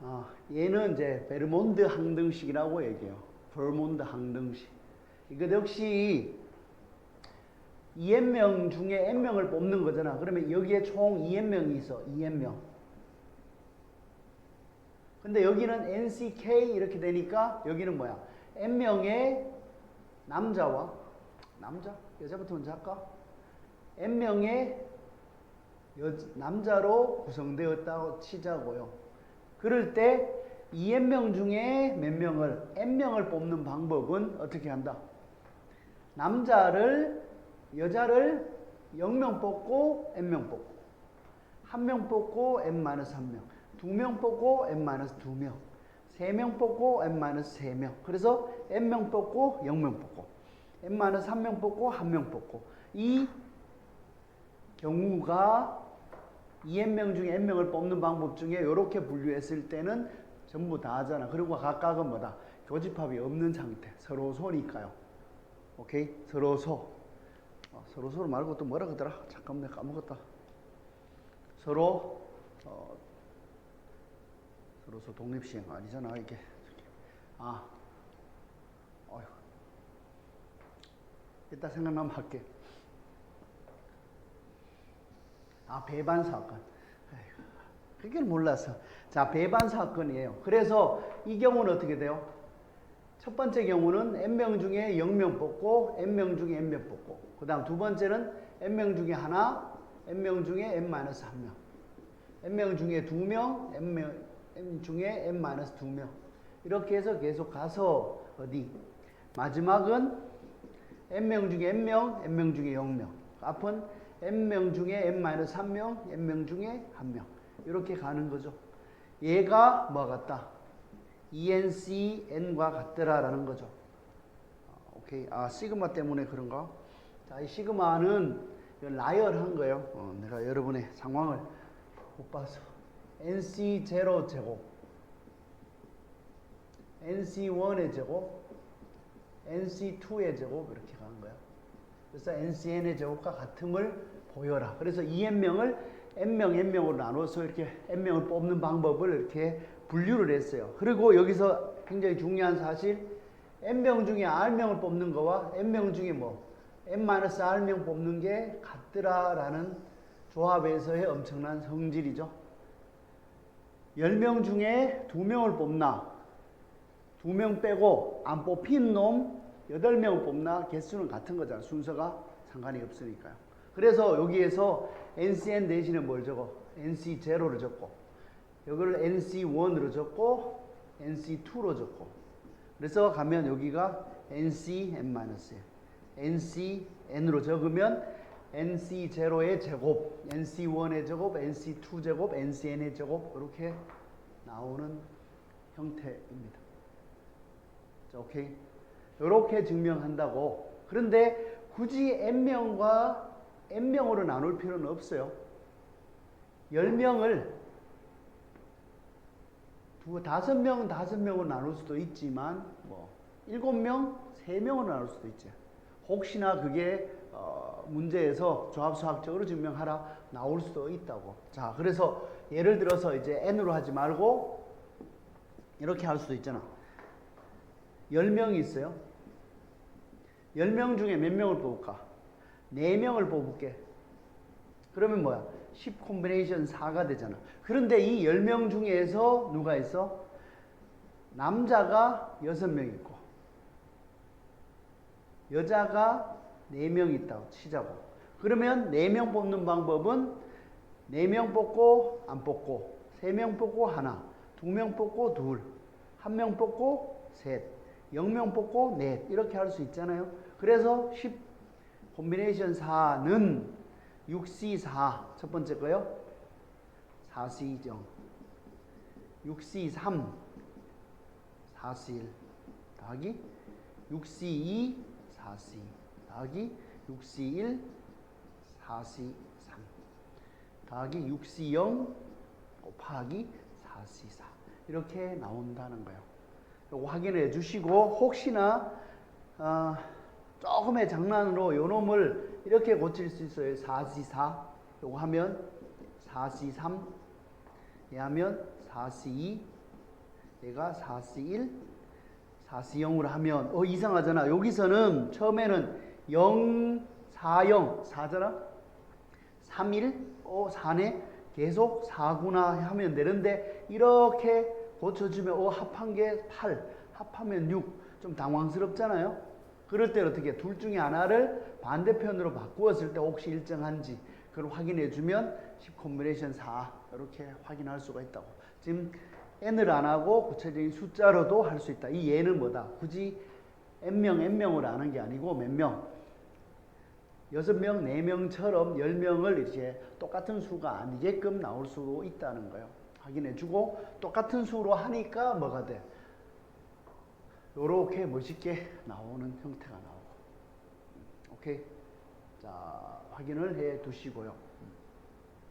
어, 얘는 이제 베르몬드 항등식이라고 얘기해요. 베르몬드 항등식. 이것 역시 2n명 중에 n명을 뽑는 거잖아. 그러면 여기에 총 2n명이 있어. 2n명. 근데 여기는 NCK 이렇게 되니까 여기는 뭐야? n명의 남자와 남자? 여자부터 먼저 할까? n명의 여, 남자로 구성되었다고 치자고요. 그럴 때 2n명 중에 몇 명을 n명을 뽑는 방법은 어떻게 한다? 남자를 여자를 0명 뽑고 n명 뽑고 한 명 뽑고 n-1명 두 명 뽑고 n-2명 세 명 뽑고 n-3명 그래서 n명 뽑고 0명 뽑고 n-3명 뽑고 한 명 뽑고 이 경우가 2n명 중에 n명을 뽑는 방법 중에 이렇게 분류했을 때는 전부 다 하잖아. 그리고 각각은 뭐다? 교집합이 없는 상태. 서로 소니까요. 오케이? 서로 소. 어, 서로 소 말고 또 뭐라 그러더라? 잠깐만 내가 까먹었다. 서로 어, 서로 소 독립시행 아니잖아 이게. 아, 어휴. 이따 생각나면 할게. 아, 배반 사건. 그게 몰라서. 자, 배반 사건이에요. 그래서 이 경우는 어떻게 돼요? 첫 번째 경우는 n명 중에 0명 뽑고 n명 중에 n명 뽑고 그 다음 두 번째는 n명 중에 하나 n명 중에 n-1명 n명 중에 두 명 n명 n 중에 n-2명 이렇게 해서 계속 가서 어디 마지막은 n명 중에 n명 n명 중에 0명 앞은 n명 중에 n-3명 n명 중에 1명 이렇게 가는 거죠 얘가 뭐 같다? ENC, N과 같더라라는 거죠. 아, 오케이. 아, 시그마 때문에 그런가? 자, 이 시그마는 라이얼한 거예요. 어, 내가 여러분의 상황을 못 봐서. NC 0 제곱, NC 1의 제곱, NC 2의 제곱 이렇게 가는 거예요. 그래서 NCN의 제곱과 같음을 보여라. 그래서 이 n명을 n명, n명으로 나눠서 이렇게 n명을 뽑는 방법을 이렇게 분류를 했어요. 그리고 여기서 굉장히 중요한 사실, n명 중에 r명을 뽑는 거와 n명 중에 뭐 n-r명 뽑는 게 같더라라는 조합에서의 엄청난 성질이죠. 10명 중에 2명을 뽑나, 2명 빼고 안 뽑힌 놈 8명을 뽑나, 개수는 같은 거잖아. 순서가 상관이 없으니까요. 그래서 여기에서 NCN 대신에 뭘 적어? NC0를 적고, 여기를 NC1으로 적고, NC2로 적고. 그래서 가면 여기가 NCN-이에요. NCN으로 적으면 NC0의 제곱, NC1의 제곱, NC2 제곱, NCN의 제곱 이렇게 나오는 형태입니다. 자, 오케이. 이렇게 증명한다고. 그런데 굳이 n명과 n명으로 나눌 필요는 없어요. 10명을 두, 다섯 명, 다섯 명으로 나눌 수도 있지만, 뭐, 일곱 명, 세 명으로 나눌 수도 있죠. 혹시나 그게, 어, 문제에서 조합수학적으로 증명하라 나올 수도 있다고. 자, 그래서 예를 들어서 이제 n으로 하지 말고, 이렇게 할 수도 있잖아. 10명이 있어요. 10명 중에 몇 명을 뽑을까? 4명을 뽑을게. 그러면 뭐야? 10 콤비네이션 4가 되잖아. 그런데 이 10명 중에서 누가 있어? 남자가 6명 있고, 여자가 4명 있다고 치자고. 그러면 4명 뽑는 방법은 4명 뽑고 안 뽑고, 3명 뽑고 하나, 2명 뽑고 둘, 1명 뽑고 셋, 0명 뽑고 넷 이렇게 할 수 있잖아요. 그래서 10 콤비네이션 4는 6C4 첫 번째 거요. 4C0 6C3 4C1 더하기 6C2 4C 더하기 6C1 4C3 더하기 6C0 곱하기 4C4 이렇게 나온다는 거예요. 요거 확인해 주시고 혹시나 어, 조금의 장난으로 요 놈을 이렇게 고칠 수 있어요. 4C4 요거 하면 4C3 얘 하면 4C2 얘가 4C1, 4C0으로 하면 어 이상하잖아. 여기서는 처음에는 0, 4, 0, 4잖아. 3, 1, 어 4네. 계속 4구나 하면 되는데 이렇게 고쳐주면 어 합한 게 8, 합하면 6. 좀 당황스럽잖아요. 그럴 때 어떻게 둘 중에 하나를 반대편으로 바꾸었을 때 혹시 일정한지 그걸 확인해 주면 10 콤비네이션 4 이렇게 확인할 수가 있다고. 지금 n을 안 하고 구체적인 숫자로도 할 수 있다. 이 예는 뭐다? 굳이 n명, n명으로 하는 게 아니고 몇 명? 여섯 명, 네 명처럼 열 명을 이제 똑같은 수가 아니게끔 나올 수 있다는 거예요. 확인해 주고 똑같은 수로 하니까 뭐가 돼? 요렇게 멋있게 나오는 형태가 나오고. 오케이. 자, 확인을 해 두시고요.